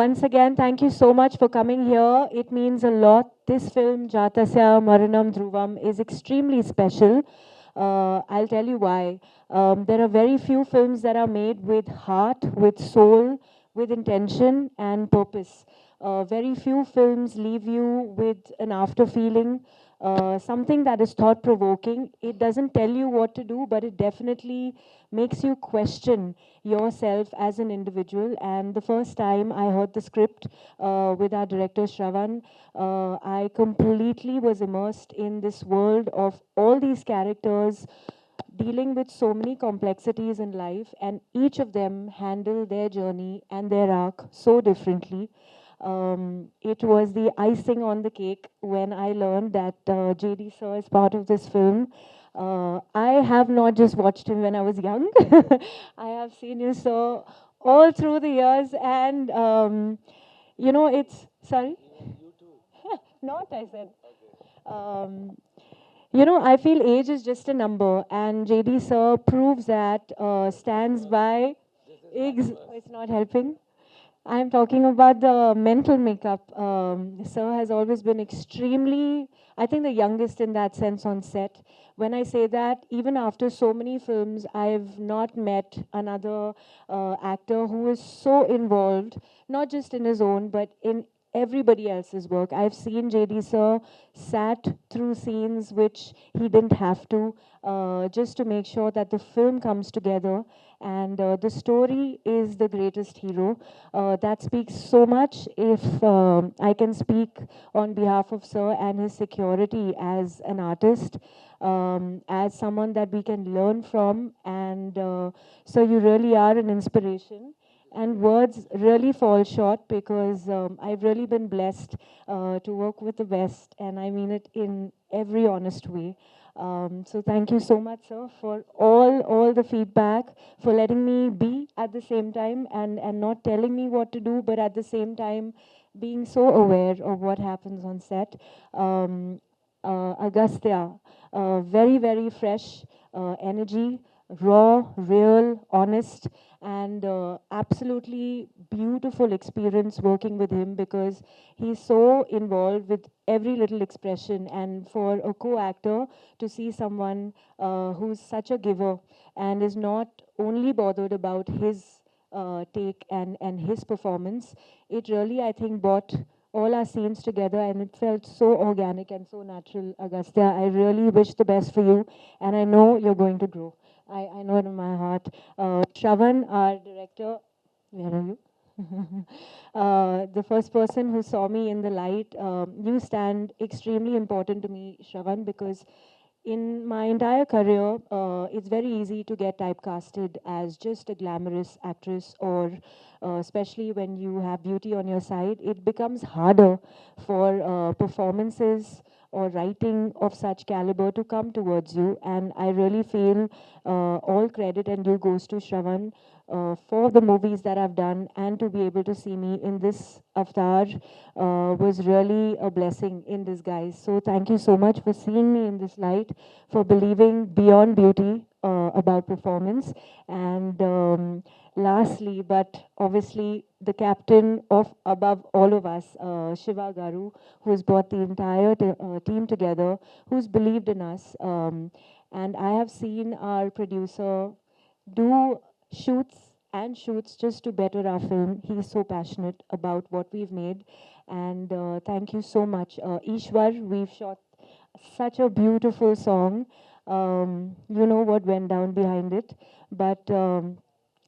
Once again, thank you so much for coming here. It means a lot. This film, Jatasya Maranam Dhruvam, is extremely special. Uh, I'll tell you why. Um, there are very few films that are made with heart, with soul, with intention and purpose. Uh, very few films leave you with an after feeling, uh, something that is thought provoking. It doesn't tell you what to do, but it definitely makes you question yourself as an individual. And the first time I heard the script uh, with our director Shravan, uh, I completely was immersed in this world of all these characters dealing with so many complexities in life, and each of them handle their journey and their arc so differently. Um, it was the icing on the cake when I learned that uh, JD Sir is part of this film. Uh, I have not just watched him when I was young. I have seen you sir all through the years, and um, you know it's sorry. not I said. Um, you know, I feel age is just a number, and JD Sir proves that, uh, stands by. Ex- it's not helping. I'm talking about the mental makeup. Um, Sir has always been extremely, I think, the youngest in that sense on set. When I say that, even after so many films, I've not met another uh, actor who is so involved, not just in his own, but in everybody else's work. I've seen JD Sir sat through scenes which he didn't have to, uh, just to make sure that the film comes together. And uh, the story is the greatest hero. Uh, that speaks so much. If um, I can speak on behalf of Sir and his security as an artist, um, as someone that we can learn from, and uh, so you really are an inspiration and words really fall short because um, I've really been blessed uh, to work with the best, and I mean it in every honest way. Um, so thank you so much, sir, for all all the feedback, for letting me be at the same time, and and not telling me what to do, but at the same time being so aware of what happens on set. Um, uh, Agastya, uh, very very fresh uh, energy, raw, real, honest and uh, absolutely beautiful experience working with him because he's so involved with every little expression. And for a co-actor to see someone uh, who's such a giver and is not only bothered about his uh, take and, and his performance it really i think brought all our scenes together and it felt so organic and so natural agastya. I really wish the best for you and i know you're going to grow I, I know it in my heart. Uh, Shravan, our director, where are you? uh, the first person who saw me in the light, um, you stand extremely important to me, Shravan, because in my entire career, uh, it's very easy to get typecasted as just a glamorous actress, or uh, especially when you have beauty on your side, it becomes harder for uh, performances or writing of such caliber to come towards you. And I really feel uh, all credit and due goes to Shravan uh, for the movies that I've done and to be able to see me in this avatar uh, was really a blessing in disguise. So thank you so much for seeing me in this light, for believing beyond beauty uh, about performance. And um, lastly, but obviously the captain of above all of us, uh, Shiva Garu, who's brought the entire uh, team together, who's believed in us. Um, and I have seen our producer do shoots and shoots just to better our film. He's so passionate about what we've made. And uh, thank you so much. Uh, Ishwar, we've shot such a beautiful song. Um, you know what went down behind it. But um,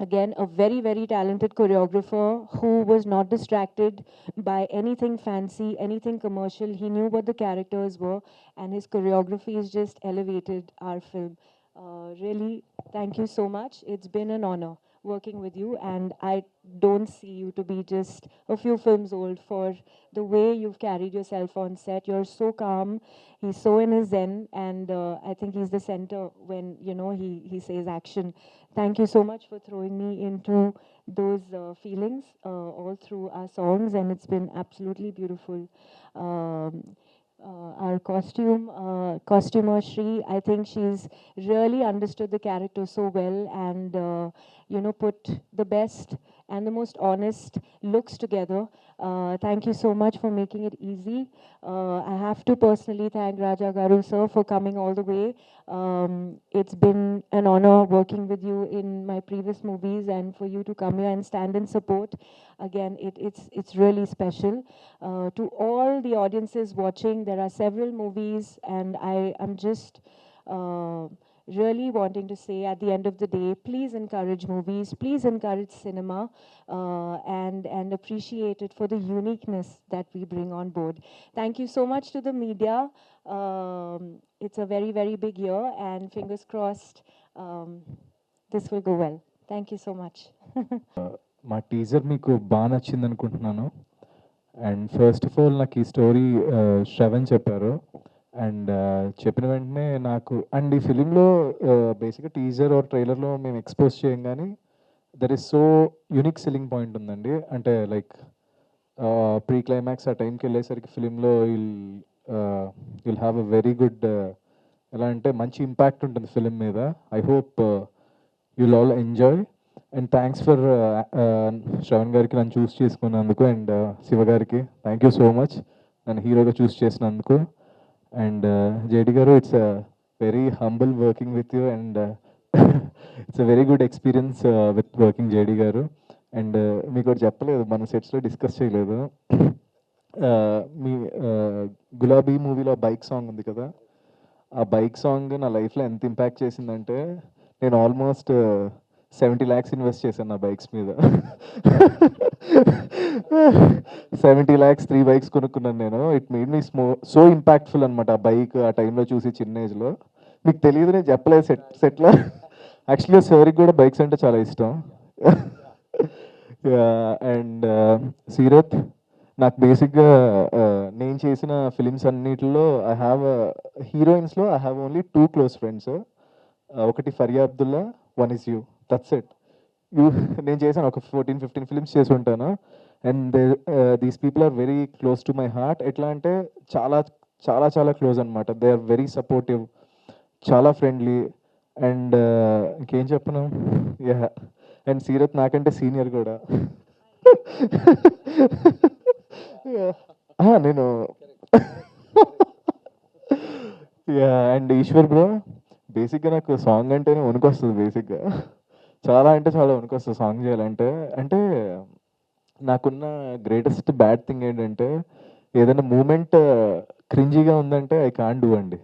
again, a very, very talented choreographer who was not distracted by anything fancy, anything commercial. He knew what the characters were, and his choreography has just elevated our film. Uh, really, thank you so much. It's been an honor working with you, and I don't see you to be just a few films old for the way you've carried yourself on set. You're so calm. He's so in his zen, and uh, I think he's the center when you know he he says action. Thank you so much for throwing me into those uh, feelings uh, all through our songs, and it's been absolutely beautiful. Um, our costume uh, costumer Shri. I think she's really understood the character so well and uh, you know put the best and the most honest looks together. Uh, thank you so much for making it easy. Uh, I have to personally thank Raja Garu sir for coming all the way. Um, it's been an honor working with you in my previous movies and for you to come here and stand in support. Again, it, it's it's really special. Uh, to all the audiences watching, there are several movies, and I am just uh, really wanting to say at the end of the day, please encourage movies, please encourage cinema, uh, and and appreciate it for the uniqueness that we bring on board. Thank you so much to the media. Um, it's a very very big year, and fingers crossed, um, this will go well. Thank you so much. మా teaser మీకు బాగా నచ్చింది అనుకుంటున్నాను and first of all నాకు ఈ story Shravan చెప్పారు and చెప్పిన వెంటనే నాకు అండ్ ఈ ఫిలింలో బేసిక్గా టీజర్ ఆర్ ట్రైలర్లో మేము ఎక్స్పోజ్ చేయం కానీ there is so unique selling point ఉందండి. అంటే లైక్ ప్రీ క్లైమాక్స్ ఆ టైంకి వెళ్ళేసరికి ఫిలింలో will will have a very good ఎలా అంటే మంచి ఇంపాక్ట్ ఉంటుంది ఫిలిం మీద. I hope you'll all enjoy and thanks for Shravan గారికి నన్ను చూస్ చేసుకున్నందుకు అండ్ శివ గారికి. థ్యాంక్ యూ సో మచ్ నన్ను హీరోగా చూస్ చేసినందుకు. అండ్ జేడి గారు it's very humble working with you and it's a very good experience with working JD గారు and మీకు చెప్పలేదు మన సెట్స్లో డిస్కస్ చేయలేదు. Uh, మీ uh, గులాబీ మూవీలో బైక్ సాంగ్ ఉంది కదా? ఆ బైక్ సాంగ్ నా లైఫ్లో ఎంత ఇంపాక్ట్ చేసిందంటే నేను ఆల్మోస్ట్ సెవెంటీ ల్యాక్స్ ఇన్వెస్ట్ చేశాను నా బైక్స్ మీద. సెవెంటీ ల్యాక్స్ త్రీ బైక్స్ కొనుక్కున్నాను నేను. ఇట్ మీడ్ మీ స్మో సో ఇంపాక్ట్ఫుల్ అనమాట ఆ బైక్ ఆ టైంలో చూసి చిన్న ఏజ్లో మీకు తెలియదు నేను చెప్పలేదు సెట్ సెట్లో యాక్చువల్గా సార్కి కూడా బైక్స్ అంటే చాలా ఇష్టం. అండ్ సీరత్ uh, నాకు బేసిక్గా uh, నేను చేసిన ఫిలిమ్స్ అన్నిటిలో I have హీరోయిన్స్లో I have only two close friends ఒకటి Faria Abdullah one is you that's it you నేను చేశాను ఒక ఫోర్టీన్ ఫిఫ్టీన్ ఫిలిమ్స్ చేసి ఉంటాను. And these people are very close to my heart ఎట్లా అంటే చాలా చాలా చాలా క్లోజ్ అనమాట దే ఆర్ వెరీ సపోర్టివ్ చాలా ఫ్రెండ్లీ అండ్ uh, ఇంకేం చెప్పను? యా అండ్ సీరత్ నాకంటే సీనియర్ కూడా. Ah, నేను యా అండ్ ఈశ్వర్ బ్రో బేసిక్గా నాకు సాంగ్ అంటేనే వణుకొస్తుంది బేసిక్గా చాలా అంటే చాలా వణుకొస్తుంది సాంగ్ చేయాలంటే అంటే నాకున్న గ్రేటెస్ట్ బ్యాడ్ థింగ్ ఏంటంటే ఏదైనా మూమెంట్ క్రింజీగా uh, ఉందంటే ఐ కాన్ డూ అండి.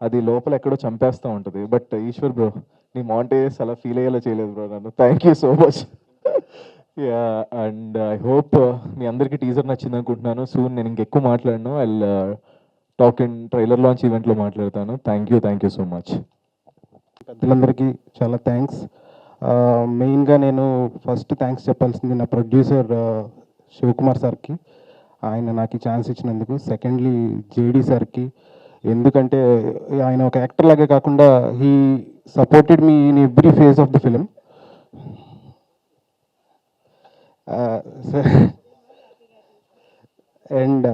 అది లోపల ఎక్కడో చంపేస్తూ ఉంటుంది. బట్ uh, ఈశ్వర్ బ్రో నీ మాంటేస్ అలా ఫీల్ అయ్యేలా చేయలేదు బ్రో నన్ను. Thank you so much yeah and I hope మీ అందరికీ టీజర్ నచ్చింది అనుకుంటున్నాను. సూన్ నేను ఇంకెక్కువ మాట్లాడను. I talk in trailer launch ఈవెంట్లో మాట్లాడతాను. Thank you thank you so much పెద్దలందరికీ చాలా థ్యాంక్స్ మెయిన్గా నేను ఫస్ట్ థ్యాంక్స్ చెప్పాల్సింది నా ప్రొడ్యూసర్ శివకుమార్ సార్కి. ఆయన నాకు ఛాన్స్ ఇచ్చినందుకు. సెకండ్లీ జేడీ సార్కి. ఎందుకంటే ఆయన ఒక యాక్టర్ లాగే కాకుండా he supported me in every phase of the film. And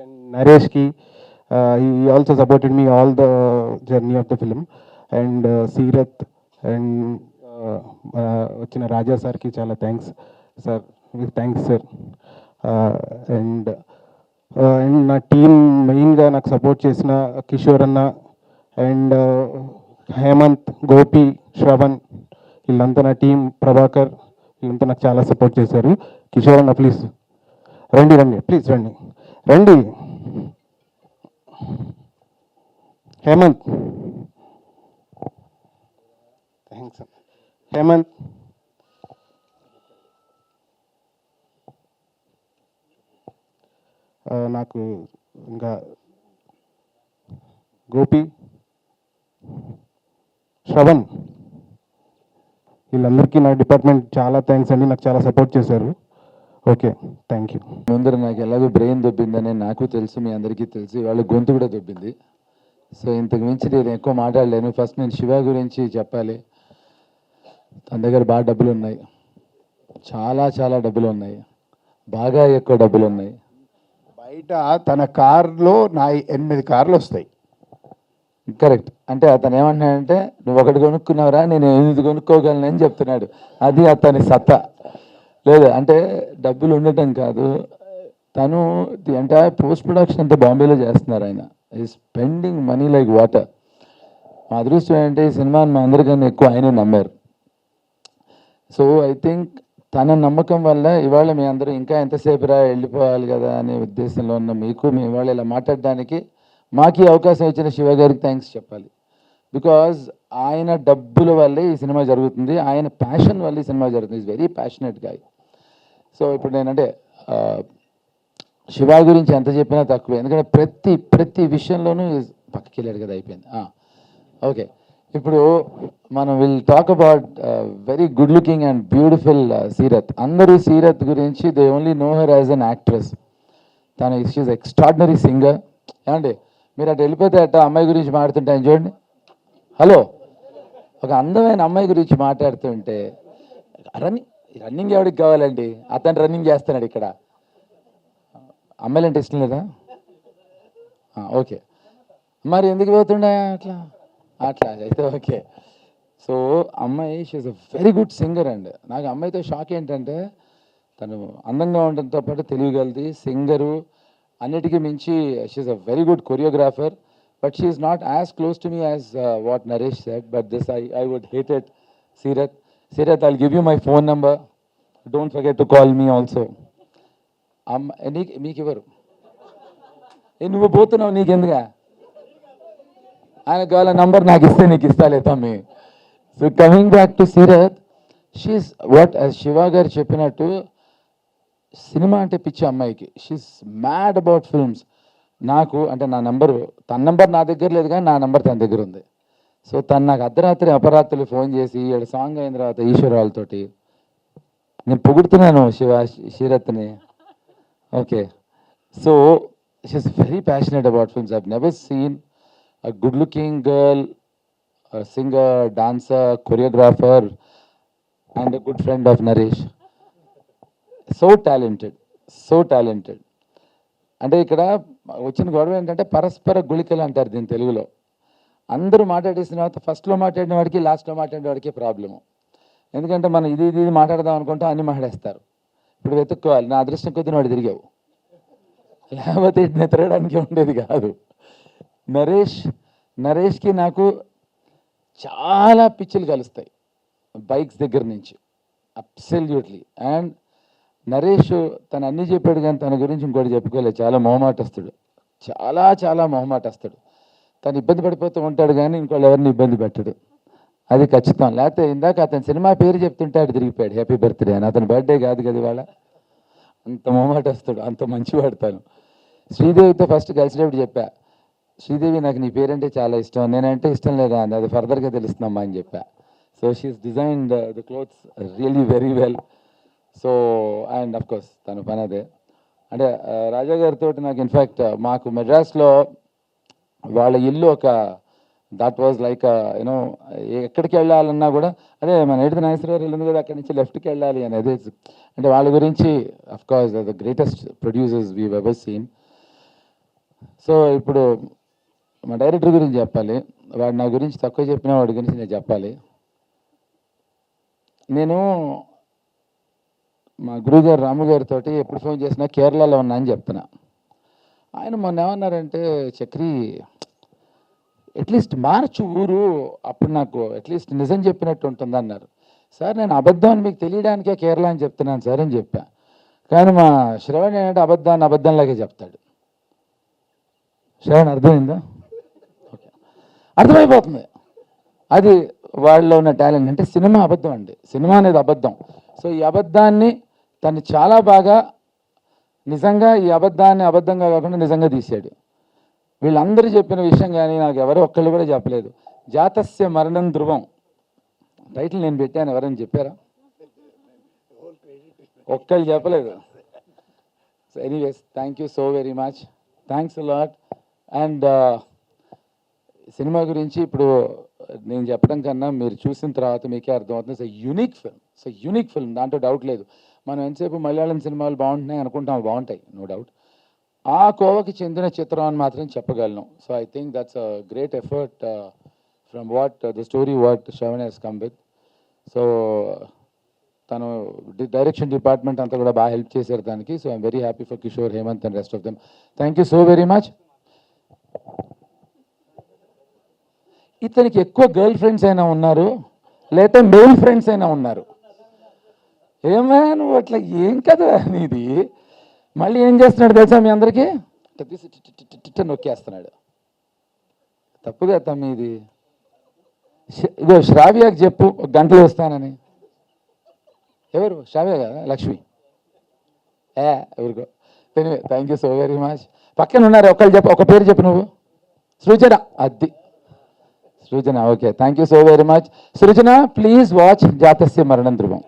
and నరేష్కి he also supported me all the journey of the film. And Seerat and వచ్చిన రాజా సార్కి చాలా thanks sir thanks sir. And and నా team మెయిన్గా నాకు support చేసిన కిషోర్ అన్న and Hemant Gopi Shravan వీళ్ళంతా నా టీం ప్రభాకర్ వీళ్ళంతా నాకు చాలా సపోర్ట్ చేశారు. కిషోర్ అన్న ప్లీజ్. రండి రండి ప్లీజ్ రండి. రండి. హేమంత్. థ్యాంక్స్ హేమంత్ uh, నాకు ఇంకా గోపి శ్రవణ్ వీళ్ళందరికీ నా డిపార్ట్మెంట్ చాలా థ్యాంక్స్ అండి. నాకు చాలా సపోర్ట్ చేశారు. Okay thank you. ముందర నాకు ఎలాగో బ్రెయిన్ దొబ్బిందని నాకు తెలుసు మీ అందరికీ తెలుసు వాళ్ళ గొంతు కూడా దొబ్బింది. సో ఇంతకు మించి నేను ఎక్కువ మాట్లాడలేను. ఫస్ట్ నేను శివ గురించి చెప్పాలి. తన దగ్గర బాగా డబ్బులు ఉన్నాయి చాలా చాలా డబ్బులు ఉన్నాయి బాగా ఎక్కువ డబ్బులు ఉన్నాయి బయట తన కార్లో నా ఎనిమిది కార్లు వస్తాయి. కరెక్ట్ అంటే అతను ఏమంటున్నాడంటే నువ్వు ఒకటి కొనుక్కున్నావురా నేను ఎనిమిది కొనుక్కోగలను అని చెప్తున్నాడు. అది అతని సత్తా. లేదు అంటే డబ్బులు ఉండటం కాదు. తను ది ఎంటైర్ పోస్ట్ ప్రొడక్షన్ అంతా బాంబేలో చేస్తున్నారు ఆయన. ఈ స్పెండింగ్ మనీ లైక్ వాటర్ మా అదృష్టం ఏంటంటే ఈ సినిమాని మా అందరికన్నా ఎక్కువ ఆయనే నమ్మారు. సో ఐ థింక్ తన నమ్మకం వల్ల ఇవాళ మీ అందరూ ఇంకా ఎంతసేపు రా వెళ్ళిపోవాలి కదా అనే ఉద్దేశంలో ఉన్న మీకు మీ ఇవాళ ఇలా మాట్లాడడానికి మాకు అవకాశం ఇచ్చిన శివ గారికి థ్యాంక్స్ చెప్పాలి. బికాజ్ ఆయన డబ్బుల వల్లే ఈ సినిమా జరుగుతుంది. ఆయన ప్యాషన్ వల్ల ఈ సినిమా జరుగుతుంది. Is very passionate guy so ఇప్పుడు నేనంటే శివ గురించి ఎంత చెప్పినా తక్కువే. ఎందుకంటే ప్రతి ప్రతి విషయంలోనూ పక్కకి వెళ్ళాడు కదా అయిపోయింది. ఓకే ఇప్పుడు మనం will talk about very good looking and beautiful Seerat అందరూ సీరత్ గురించి they only know her as an actress తను షీఈ్ ఎక్స్ట్రాడినరీ సింగర్ ఏమండి? మీరు అటు వెళ్ళిపోతే అట్ట అమ్మాయి గురించి మాట్లాడుతుంటే చూడండి. హలో ఒక అందమైన అమ్మాయి గురించి మాట్లాడుతుంటే రన్నింగ్ రన్నింగ్ ఎవరికి కావాలండి? అతను రన్నింగ్ చేస్తున్నాడు ఇక్కడ. అమ్మాయిలంటే ఇష్టం లేదా? ఓకే. మరి ఎందుకు పోతుండే అట్లా? అట్లా అయితే ఓకే. సో అమ్మాయి she a very good singer అండి నాకు అమ్మాయితో షాక్ ఏంటంటే తను అందంగా ఉండడంతో పాటు తెలియగలది సింగరు అన్నిటికీ మించి she a very good choreographer but she not as close to me as what Naresh said but this I I would hate at Seerat Seerat I'll give you my phone number don't forget to call me also అమ్మ నీకు మీకు ఎవరు నువ్వు పోతున్నావు నీకెందుగా ఆయన కావాల number నాకు ఇస్తే నీకు ఇస్తాలే తమ్మి. So coming back to Seerat she's what Shiva గారు చెప్పినట్టు సినిమా అంటే పిచ్చి అమ్మాయికి. షీస్ మ్యాడ్ అబౌట్ ఫిల్మ్స్ నాకు అంటే నా నెంబర్ తన నెంబర్ నా దగ్గర లేదు కానీ నా నెంబర్ తన దగ్గర ఉంది. సో తను నాకు అర్ధరాత్రి అపరాత్రులు ఫోన్ చేసి ఈడ సాంగ్ అయిన తర్వాత ఈశ్వరాలతోటి నేను పొగుడుతున్నాను Shiva శీరత్ని. Okay so she's very passionate about films I never seen a good looking girl singer dancer choreographer and a good friend of Naresh so talented so talented అంటే ఇక్కడ వచ్చిన గొడవ ఏంటంటే పరస్పర గుళికలు అంటారు దీని తెలుగులో. అందరూ మాట్లాడేసిన తర్వాత ఫస్ట్లో మాట్లాడిన వాడికి లాస్ట్లో మాట్లాడిన వాడికి ప్రాబ్లము ఎందుకంటే మనం ఇది ఇది ఇది మాట్లాడదాం అనుకుంటే అన్ని మాట్లాడేస్తారు. ఇప్పుడు వెతుక్కోవాలి. నా అదృష్టం కొద్దిన వాడు తిరిగావు. లేకపోతే ఇట్లా తిరగడానికి ఉండేది కాదు. నరేష్ నరేష్కి నాకు చాలా పిచ్చులు కలుస్తాయి బైక్స్ దగ్గర నుంచి. అబ్సల్యూట్లీ అండ్ నరేష్ తను అన్నీ చెప్పాడు కానీ తన గురించి ఇంకోటి చెప్పుకోలేదు. చాలా మొహమాటస్తుడు. చాలా చాలా మొహమాటస్తుడు. తను ఇబ్బంది పడిపోతూ ఉంటాడు కానీ ఇంకోళ్ళు ఎవరిని ఇబ్బంది పెట్టడు. అది ఖచ్చితం. లేకపోతే ఇందాక అతని సినిమా పేరు చెప్తుంటే అటు తిరిగిపోయాడు. హ్యాపీ బర్త్డే అని. అతని బర్త్డే కాదు కదా ఇవాళ. అంత మొహమాటస్తుడు. అంత మంచివాడు తను. శ్రీదేవితో ఫస్ట్ కలిసినప్పుడు చెప్పా. శ్రీదేవి నాకు నీ పేరంటే చాలా ఇష్టం. నేనంటే ఇష్టం లేదా అని అది ఫర్దర్గా తెలుస్తుందమ్మా అని చెప్పా. So she's designed the clothes really very well so and of course తన పని అదే. అంటే uh, రాజా గారితో నాకు ఇన్ఫ్యాక్ట్ uh, మాకు మెడ్రాస్లో వాళ్ళ ఇల్లు ఒక దట్ వాజ్ లైక్ యూనో ఎక్కడికి వెళ్ళాలన్నా కూడా అదే మన ఎడిది నాగేశ్వర గారు వెళ్ళింది కదా అక్కడి నుంచి లెఫ్ట్కి వెళ్ళాలి అనేది అంటే వాళ్ళ గురించి of course the greatest producers we ever seen so ఇప్పుడు మా డైరెక్టర్ గురించి చెప్పాలి. వాడు నా గురించి తక్కువ చెప్పిన వాడి గురించి నేను చెప్పాలి. నేను మా గురుగారు రాము గారితో ఎప్పుడు ఫోన్ చేసినా కేరళలో ఉన్నా అని చెప్తున్నా. ఆయన మొన్న ఏమన్నారంటే చక్రి అట్లీస్ట్ మార్చు ఊరు అప్పుడు నాకు అట్లీస్ట్ నిజం చెప్పినట్టు ఉంటుంది అన్నారు. సార్ నేను అబద్ధం అని మీకు తెలియడానికే కేరళ అని చెప్తున్నాను సార్ అని చెప్పా. కానీ మా శ్రవణ్ ఏంటంటే అబద్ధాన్ని అబద్ధంలాగే చెప్తాడు. శ్రవణ్ అర్థమైందా? అర్థమైపోతుంది. అది వాళ్ళలో ఉన్న టాలెంట్. అంటే సినిమా అబద్ధం అండి. సినిమా అనేది అబద్ధం. సో ఈ అబద్ధాన్ని తను చాలా బాగా నిజంగా ఈ అబద్ధాన్ని అబద్ధంగా కాకుండా నిజంగా తీసాడు వీళ్ళందరూ చెప్పిన విషయం కానీ నాకు ఎవరు ఒక్కళ్ళు కూడా చెప్పలేదు. జాతస్య మరణం ధ్రువం. టైటిల్ నేను పెట్టాను. ఎవరైనా చెప్పారా? ఒక్కళ్ళు చెప్పలేదు. So anyways thank you so very much thanks lot and cinema గురించి ఇప్పుడు నేను చెప్పడం కన్నా మీరు చూసిన తర్వాత మీకే అర్థమవుతుంది. So unique film so unique film దాంట్లో డౌట్ లేదు. మనం ఎంతసేపు మలయాళం సినిమాలు బాగుంటున్నాయి అనుకుంటాం బాగుంటాయి నో డౌట్ ఆ కోవకి చెందిన చిత్రం అని మాత్రం చెప్పగలను. So I think that's a great effort from what the story what Shravan he's come with so తను డైరెక్షన్ డిపార్ట్మెంట్ అంతా కూడా బాగా హెల్ప్ చేశారు దానికి. So I'm very happy for Kishore Hemanth and rest of them thank you so very much ఇతనికి ఎక్కువ girl friends అయినా ఉన్నారు లేకపోతే మెయిల్ ఫ్రెండ్స్ అయినా ఉన్నారు. ఏమా నువ్వు అట్లా ఏం కదా నీది? మళ్ళీ ఏం చేస్తున్నాడు తెలుసా మీ అందరికీ? తీసి నొక్కేస్తున్నాడు. తప్పు కదా తమ్మి ఇది. శ్రావ్యకి చెప్పు గంటలు వస్తానని. ఎవరు? శ్రావ్య కదా? లక్ష్మి. ఏ ఎవరికో? Thank you so very much పక్కన ఉన్నారు ఒకళ్ళు చెప్పు ఒక పేరు చెప్పు నువ్వు. సృజన అద్ది Srujana okay thank you so very much Srujana please watch జాతస్య మరణం ధ్రువం.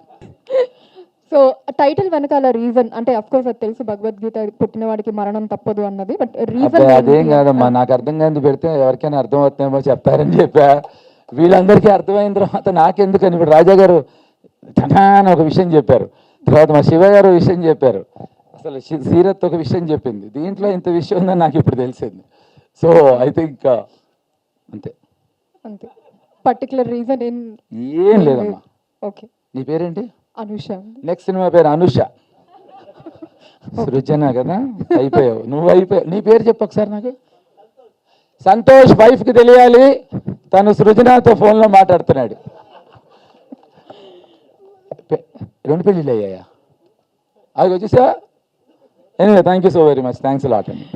సో టైటిల్ వెనకాల రీజన్ అంటే అఫ్ కోర్స్ అది తెలుసు భగవద్గీత పుట్టిన వాడికి మరణం తప్పదు అన్నది బట్ రీజన్ అదేం కాదమ్మా నాకు అర్థం కాదు పెడితే ఎవరికైనా అర్థం అవుతుందేమో చెప్తారని చెప్పా. వీళ్ళందరికీ అర్థమైన తర్వాత నాకెందుకని ఇప్పుడు రాజా గారు టనా అని ఒక విషయం చెప్పారు. తర్వాత మా శివ గారు విషయం చెప్పారు. అసలు సీరత్ ఒక విషయం చెప్పింది. దీంట్లో ఇంత విషయం ఉందని నాకు ఇప్పుడు తెలిసింది. సో ఐ థింక్ అంతే. అంతే. పర్టికులర్ రీజన్ ఏం ఏం లేదమ్మా. ఓకే నీ పేరేంటి? అనుష నెక్స్ట్ సినిమా పేరు అనుష. సృజన కదా అయిపోయావు. నువ్వు అయిపోయావు. నీ పేరు చెప్పు ఒకసారి నాకు. సంతోష్ వైఫ్కి తెలియాలి. తను సృజనతో ఫోన్లో మాట్లాడుతున్నాడు. రెండు పెళ్ళిళ్ళు అయ్యాయా? అది వచ్చేసా anyway thank you so very much thanks lot అండి